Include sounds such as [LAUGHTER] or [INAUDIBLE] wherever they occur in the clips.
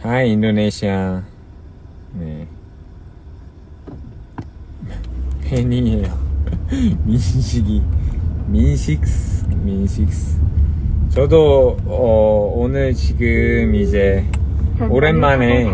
하이 인도네시아 네 팬이에요. [LAUGHS] 민식이. 민식스 민식스. 저도 어, 오늘 지금 이제 오랜만에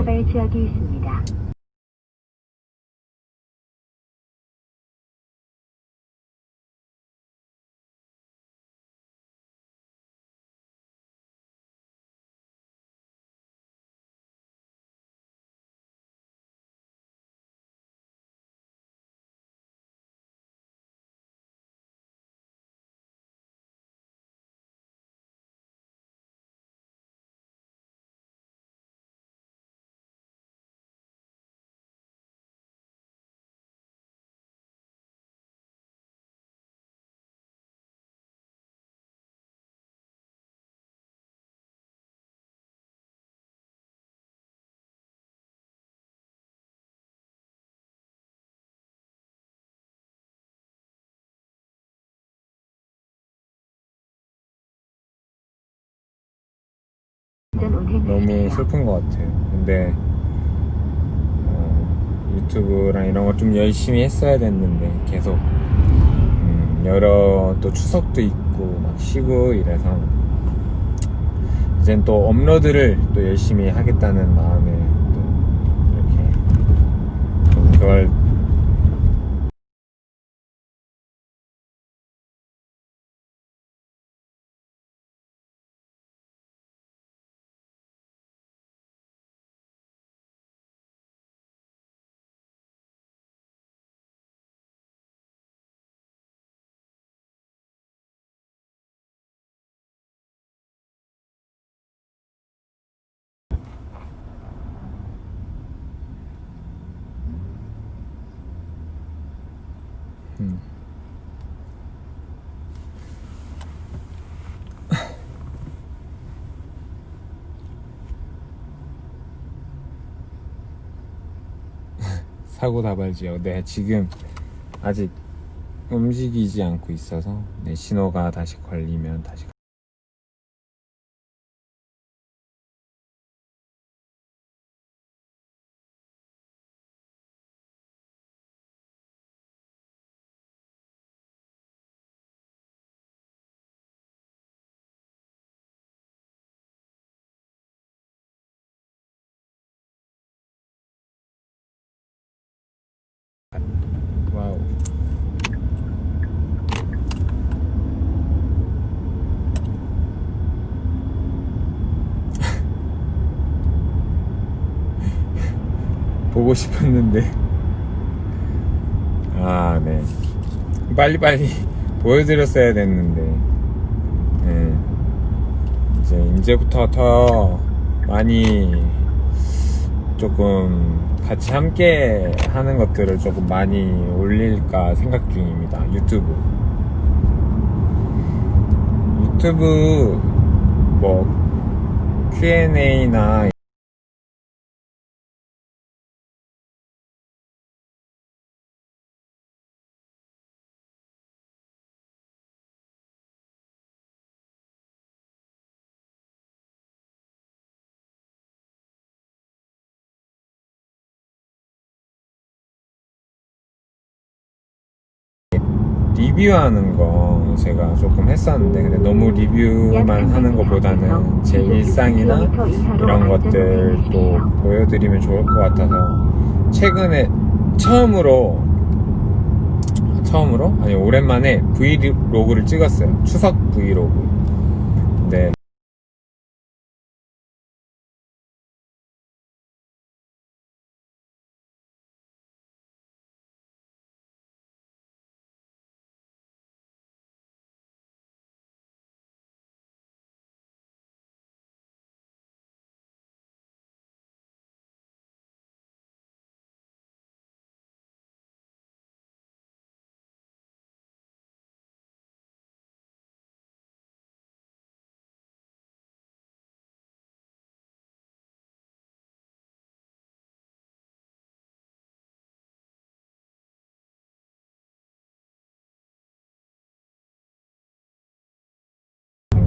너무 슬픈 것 같아요. 근데 어, 유튜브랑 이런 거좀 열심히 했어야 됐는데 계속 음, 여러 또 추석도 있고 막 쉬고 이래서 이젠 또 업로드를 또 열심히 하겠다는 마음에 또 이렇게 좀 그걸 음. 사고 다발지요. 네, 지금 아직 움직이지 않고 있어서 네, 신호가 다시 걸리면 다시 와우. 보고 싶었는데. 아, 네. 빨리빨리 보여드렸어야 됐는데. 네. 이제, 이제부터 더 많이 조금 같이 함께 하는 것들을 조금 많이 올릴까 생각 중입니다. 유튜브. 유튜브 뭐 Q&A나 리뷰하는 거 제가 조금 했었는데 근데 너무 리뷰만 하는 것보다는 제 일상이나 이런 것들도 보여드리면 좋을 것 같아서 최근에 처음으로 처음으로? 아니 오랜만에 브이로그를 찍었어요. 추석 브이로그. 근데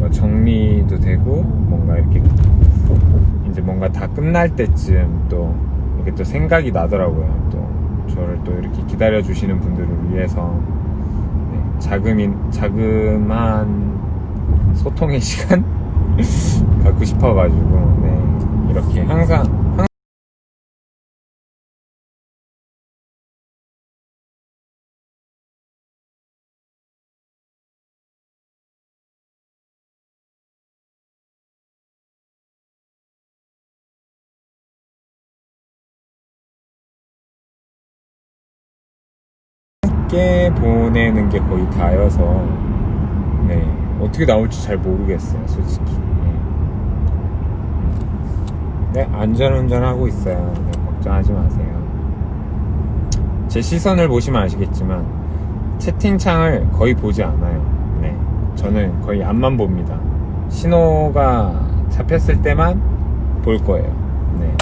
뭔가 정리도 되고 뭔가 이렇게 이제 뭔가 다 끝날 때쯤 또 이렇게 또 생각이 나더라고요. 또 저를 또 이렇게 기다려 주시는 분들을 위해서 네, 자금인 자금한 소통의 시간 [LAUGHS] 갖고 싶어가지고 네, 이렇게 항상 항- 함께 보내는 게 거의 다여서 네 어떻게 나올지 잘 모르겠어요 솔직히. 네, 네 안전운전 하고 있어요. 네, 걱정하지 마세요. 제 시선을 보시면 아시겠지만 채팅창을 거의 보지 않아요. 네 저는 거의 앞만 봅니다. 신호가 잡혔을 때만 볼 거예요. 네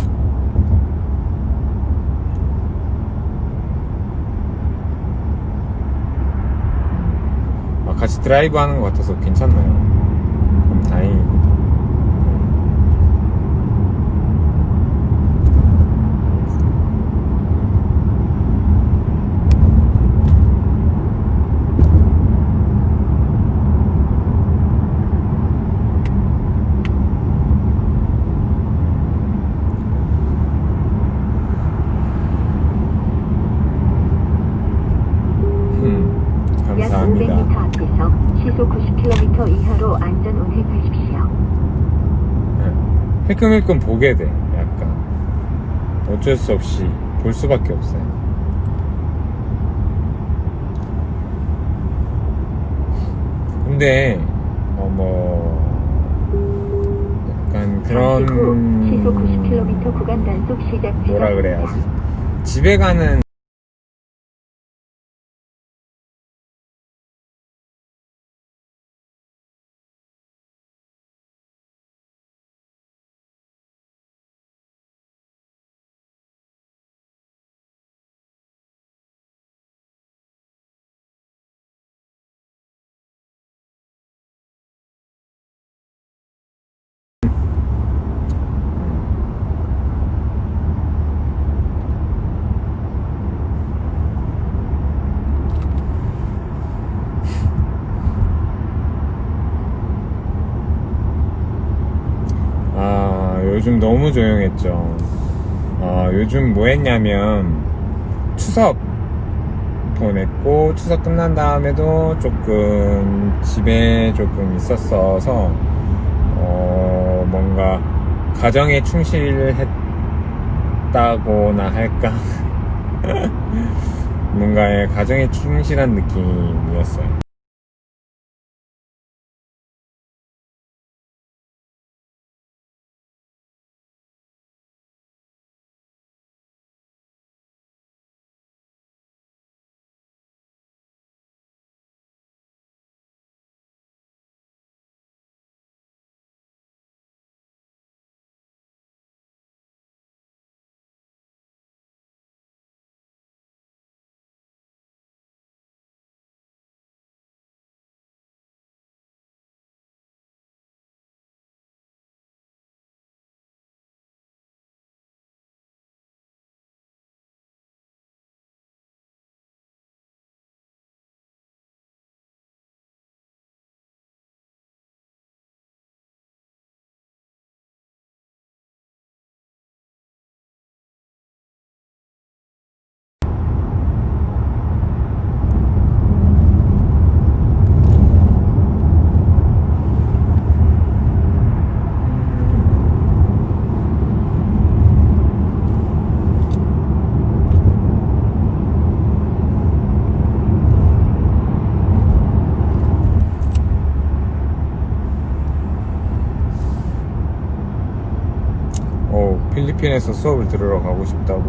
아, 같이 드라이브 하는 것 같아서 괜찮나요? 그럼 다행이고. 음, 약 감사합니다. 500m 앞에서 시속 90km 이하로 안전 운행하십시오. 네. 힐끔힐끔 보게 돼, 약간. 어쩔 수 없이 볼 수밖에 없어요. 근데, 어, 뭐, 약간 그런, 시속 90km 구간 단속 시작 뭐라. 그래야지. 집에 가는 아, 요즘 너무 조용했죠. 아, 요즘 뭐 했냐면, 추석 보냈고, 추석 끝난 다음에도 조금 집에 조금 있었어서, 어, 뭔가, 가정에 충실했다고나 할까? [LAUGHS] 뭔가의 가정에 충실한 느낌이었어요. 어, 필리핀에서 수업을 들으러 가고 싶다고.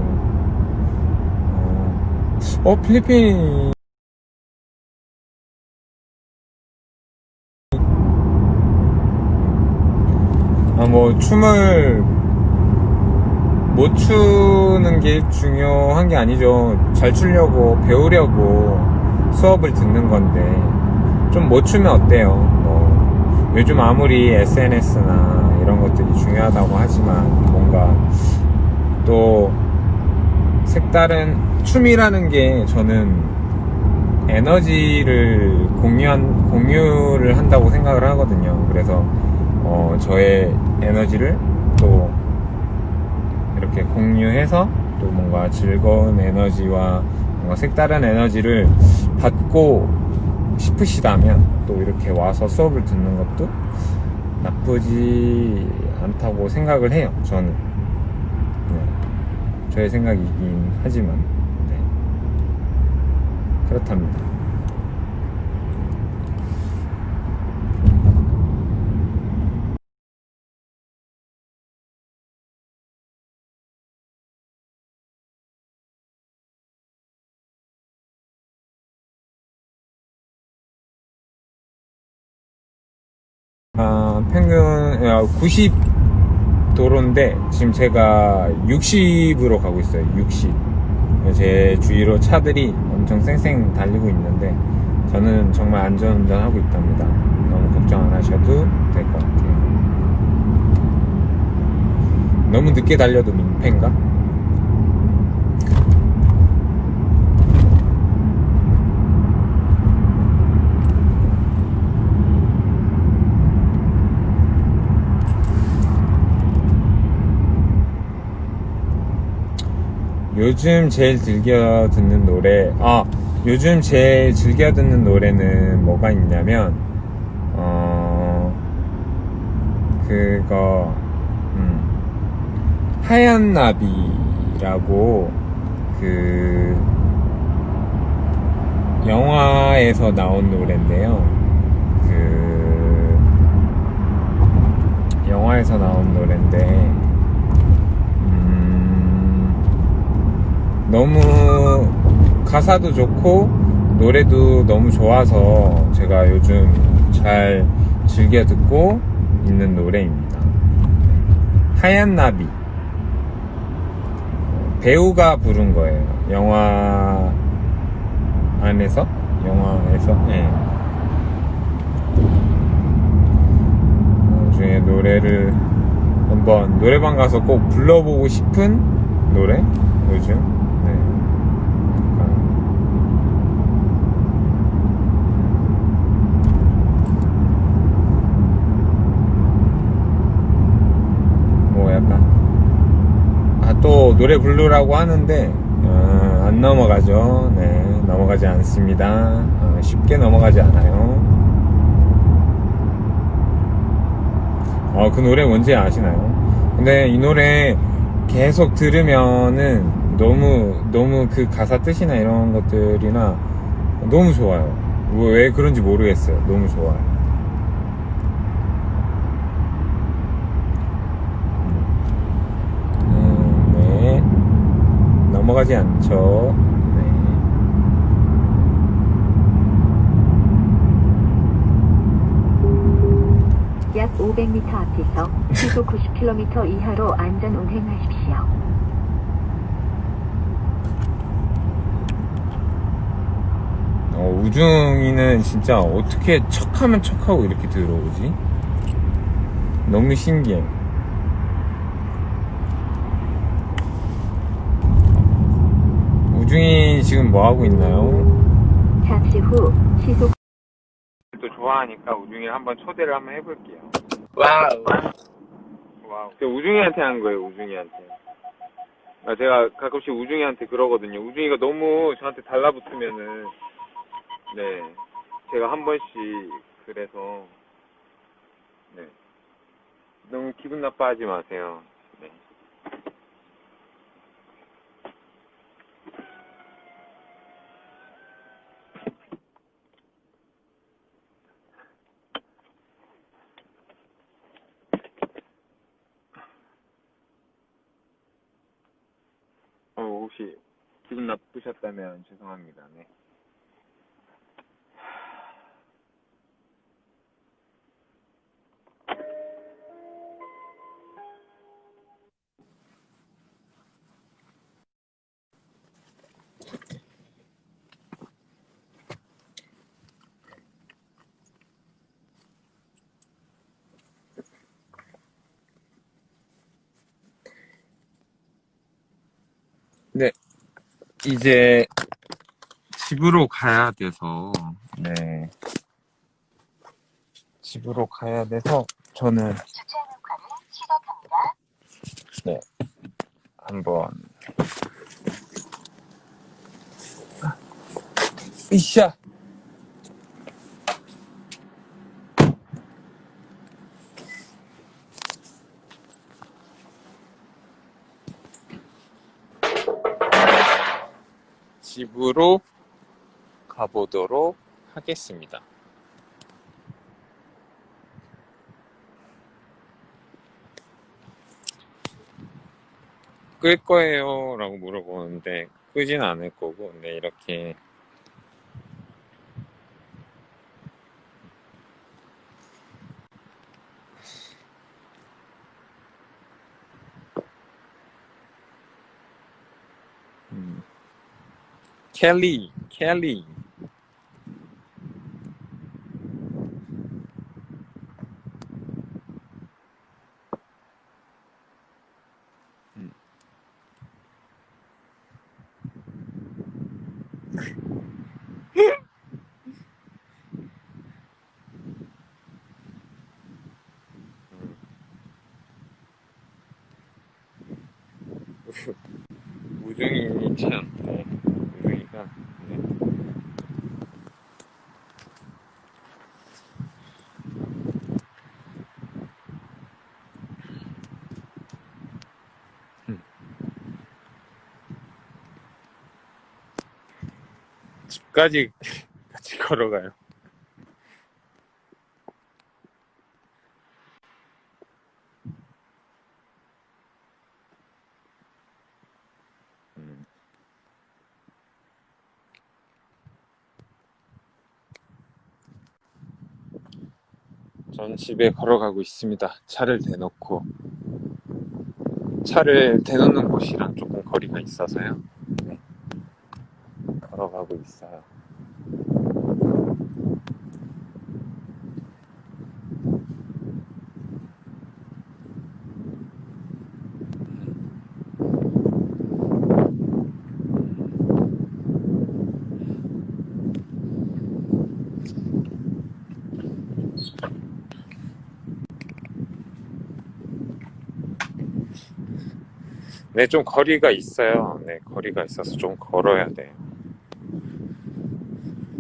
어, 어, 필리핀. 아, 뭐, 춤을 못 추는 게 중요한 게 아니죠. 잘 추려고, 배우려고 수업을 듣는 건데, 좀 못 추면 어때요? 뭐, 요즘 아무리 SNS나 이런 것들이 중요하다고 하지만 뭔가 또 색다른 춤이라는 게 저는 에너지를 공유한, 공유를 한다고 생각을 하거든요. 그래서, 어, 저의 에너지를 또 이렇게 공유해서 또 뭔가 즐거운 에너지와 뭔가 색다른 에너지를 받고 싶으시다면 또 이렇게 와서 수업을 듣는 것도 나쁘지 않다고 생각을 해요. 저는. 네. 저의 생각이긴 하지만. 네. 그렇답니다. 아, 평균 90 도로인데 지금 제가 60으로 가고 있어요. 60. 제 주위로 차들이 엄청 쌩쌩 달리고 있는데 저는 정말 안전운전 하고 있답니다. 너무 걱정 안 하셔도 될 것 같아요. 너무 늦게 달려도 민폐인가? 요즘 제일 즐겨 듣는 노래, 아, 요즘 제일 즐겨 듣는 노래는 뭐가 있냐면, 어, 그거, 음, 하얀 나비라고, 그, 영화에서 나온 노래인데요. 그, 영화에서 나온 노래인데, 음, 너무 가사도 좋고 노래도 너무 좋아서 제가 요즘 잘 즐겨 듣고 있는 노래입니다. 하얀 나비 배우가 부른 거예요. 영화 안에서 영화에서 예. 나중에 노래를 한번 노래방 가서 꼭 불러보고 싶은 노래 요즘 네. 약간 뭐 약간 아 또 노래 부르라고 하는데 어, 안 넘어가죠 네 넘어가지 않습니다 어, 쉽게 넘어가지 않아요 어, 그 노래 뭔지 아시나요? 근데 이 노래 계속 들으면은 너무, 너무 그 가사 뜻이나 이런 것들이나 너무 좋아요. 뭐, 왜 그런지 모르겠어요. 너무 좋아요. 음, 네. 넘어가지 않죠. 네. 약 500m 앞에서 시속 90km 이하로 안전 운행하십시오. 어, 우중이는 진짜 어떻게 척하면 척하고 이렇게 들어오지? 너무 신기해. 우중이 지금 뭐 하고 있나요? 잠시 후 시속 또 좋아하니까 우중이를 한번 초대를 한번 해볼게요. 와우. 와우. 제가 우중이한테 한 거예요, 우중이한테. 아, 제가 가끔씩 우중이한테 그러거든요. 우중이가 너무 저한테 달라붙으면은, 네. 제가 한 번씩 그래서, 네. 너무 기분 나빠하지 마세요. 네. 어, 혹시 기분 나쁘셨다면 죄송합니다. 네. 이제 집으로 가야 돼서. 네. 집으로 가야 돼서 저는 네. 한번. 이샤 집으로 가보도록 하겠습니다. 끌 거예요? 라고 물어보는데, 끄진 않을 거고, 근데 이렇게 켈리, 켈리. 음. 우중이 참, 네. 우중이가, 네. 음. 집까지 같이 [LAUGHS] 걸어가요. 음. 전 집에 걸어가고 있습니다. 차를 대놓고. 차를 대놓는 곳이랑 조금 거리가 있어서요. 네. 걸어가고 있어요. 네, 좀 거리가 있어요. 네, 거리가 있어서 좀 걸어야 돼요.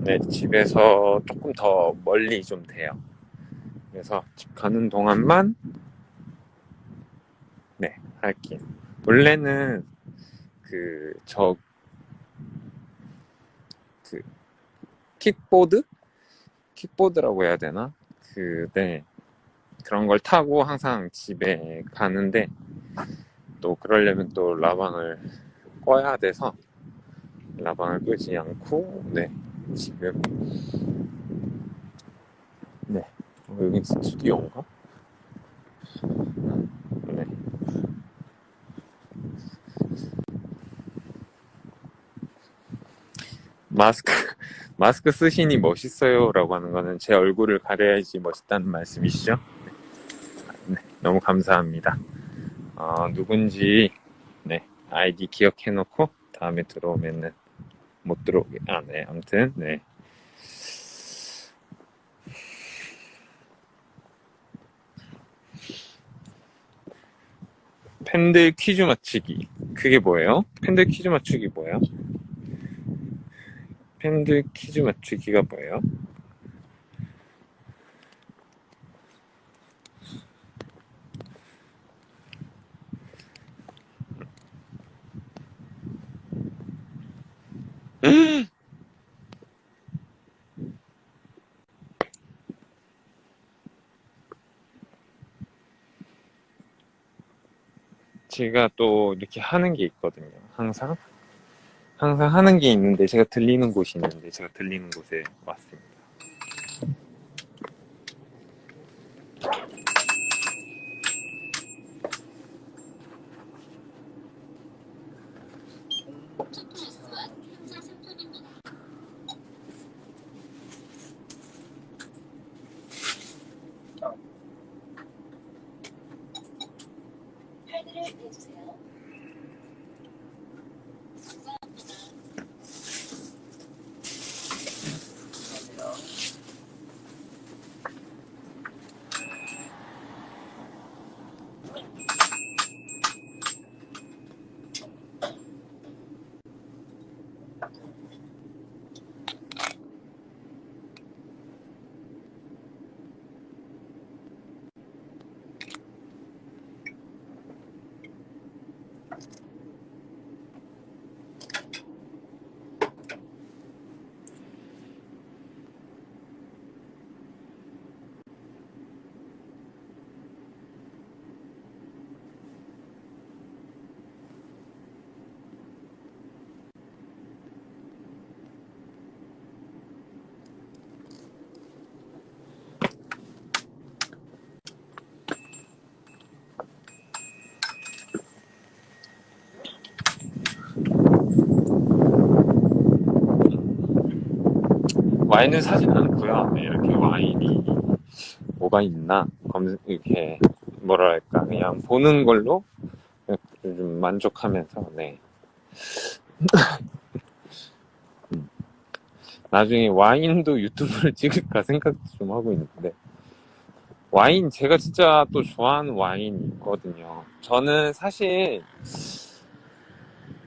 네, 집에서 조금 더 멀리 좀 돼요. 그래서 집 가는 동안만 네, 할게요. 원래는 그, 저, 그, 킥보드? 킥보드라고 해야 되나? 그, 네. 그런 걸 타고 항상 집에 가는데, 또 그러려면 또 라방을 꺼야 돼서 라방을 끄지 않고 네 지금 네 어, 여기 스튜디오인가? 네 마스크 [LAUGHS] 마스크 쓰시니 멋있어요라고 하는 거는 제 얼굴을 가려야지 멋있다는 말씀이시죠? 네, 너무 감사합니다. 어, 누군지 네 아이디 기억해 놓고 다음에 들어오면은 못 들어오게 아 네 아무튼 네 팬들 퀴즈 맞추기 그게 뭐예요? 팬들 퀴즈 맞추기 뭐예요? 팬들 퀴즈 맞추기가 뭐예요? 제가 또 이렇게 하는 게 있거든요. 항상. 항상 하는 게 있는데 제가 들리는 곳이 있는데 제가 들리는 곳에 왔습니다. 와인을 사진 않고요. 네, 이렇게 와인이 뭐가 있나 검 이렇게 뭐랄까 그냥 보는 걸로 좀 만족하면서 네. [LAUGHS] 음. 나중에 와인도 유튜브를 [LAUGHS] 찍을까 생각도 좀 하고 있는데 와인 제가 진짜 또 좋아하는 와인이 있거든요. 저는 사실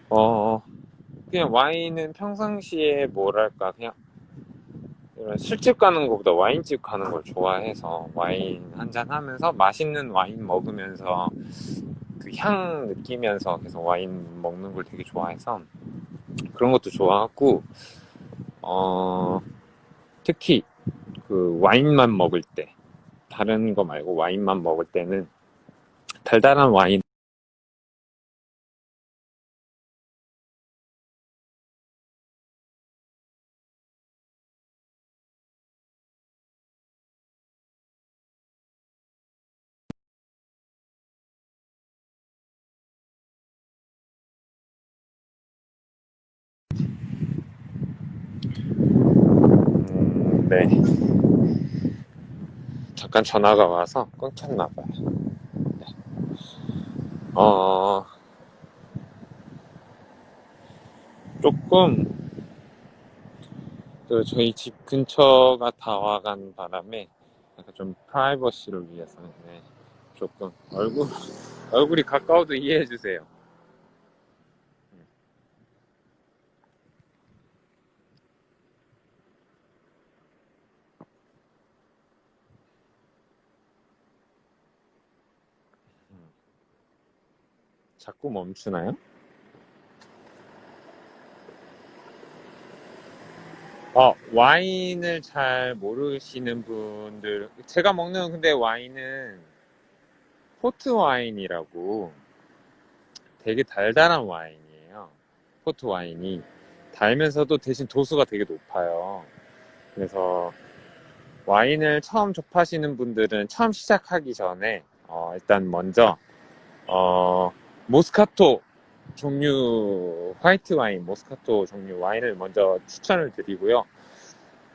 어 그냥 와인은 평상시에 뭐랄까 그냥 술집 가는 것보다 와인집 가는 걸 좋아해서 와인 한잔 하면서 맛있는 와인 먹으면서 그 향 느끼면서 계속 와인 먹는 걸 되게 좋아해서 그런 것도 좋아하고 어 특히 그 와인만 먹을 때 다른 거 말고 와인만 먹을 때는 달달한 와인 잠깐 전화가 와서 끊겼나 봐요. 네. 어, 조금 그 저희 집 근처가 다와간 바람에 약간 좀 프라이버시를 위해서 네. 조금 얼굴 [LAUGHS] 얼굴이 가까워도 이해해 주세요. 자꾸 멈추나요? 어, 와인을 잘 모르시는 분들, 제가 먹는 근데 와인은 포트 와인이라고 되게 달달한 와인이에요. 포트 와인이 달면서도 대신 도수가 되게 높아요. 그래서 와인을 처음 접하시는 분들은 처음 시작하기 전에 어, 일단 먼저 어, 모스카토 종류 화이트 와인, 모스카토 종류 와인을 먼저 추천을 드리고요.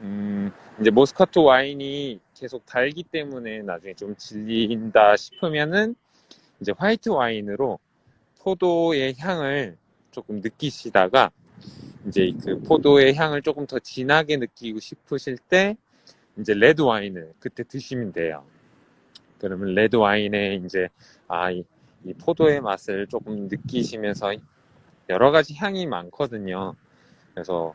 음, 이제 모스카토 와인이 계속 달기 때문에 나중에 좀 질린다 싶으면은 이제 화이트 와인으로 포도의 향을 조금 느끼시다가 이제 그 포도의 향을 조금 더 진하게 느끼고 싶으실 때 이제 레드 와인을 그때 드시면 돼요. 그러면 레드 와인에 이제 아, 이, 이 포도의 맛을 조금 느끼시면서 여러 가지 향이 많거든요. 그래서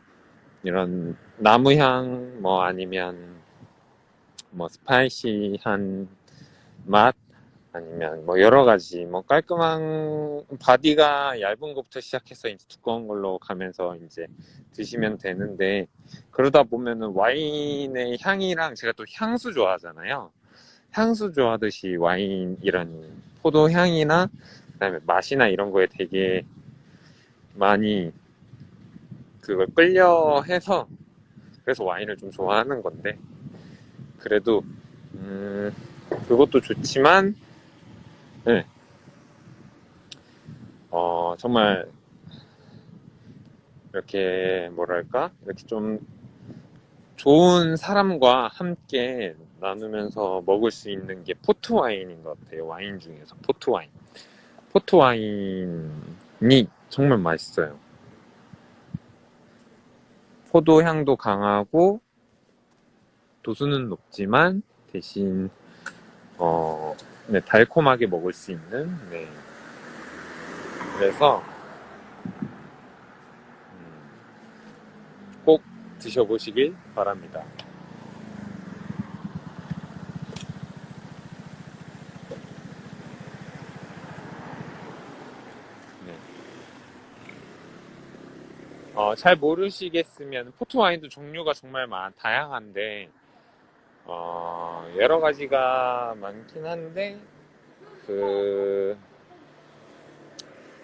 이런 나무향 뭐 아니면 뭐 스파이시한 맛 아니면 뭐 여러 가지 뭐 깔끔한 바디가 얇은 것부터 시작해서 이제 두꺼운 걸로 가면서 이제 드시면 되는데 그러다 보면은 와인의 향이랑 제가 또 향수 좋아하잖아요. 향수 좋아하듯이 와인 이런 포도 향이나 그다음에 맛이나 이런 거에 되게 많이 그걸 끌려 해서 그래서 와인을 좀 좋아하는 건데. 그래도 음 그것도 좋지만 네. 어 정말 이렇게 뭐랄까? 이렇게 좀 좋은 사람과 함께 나누면서 먹을 수 있는 게 포트 와인인 것 같아요. 와인 중에서 포트 와인. 포트 와인이 정말 맛있어요. 포도 향도 강하고 도수는 높지만 대신 어, 네, 달콤하게 먹을 수 있는 네. 그래서 음, 꼭 드셔보시길 바랍니다. 어, 잘 모르시겠으면 포트 와인도 종류가 정말 많, 다양한데 어, 여러 가지가 많긴 한데 그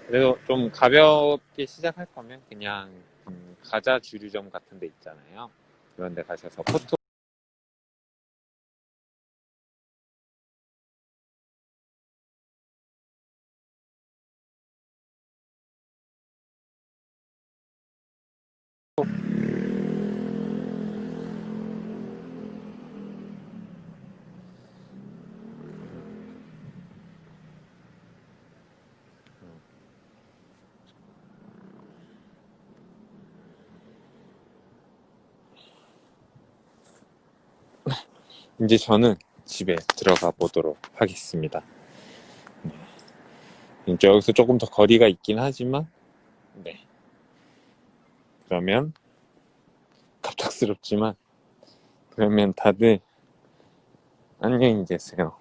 그래도 좀 가볍게 시작할 거면 그냥 음, 과자 주류점 같은 데 있잖아요. 그런 데 가셔서 포트 이제 저는 집에 들어가 보도록 하겠습니다. 네. 여기서 조금 더 거리가 있긴 하지만, 네. 그러면, 갑작스럽지만, 그러면 다들 안녕히 계세요.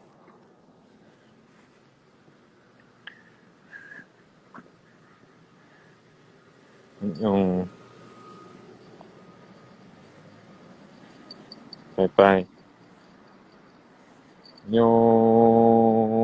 안녕. 바이바이. にょー。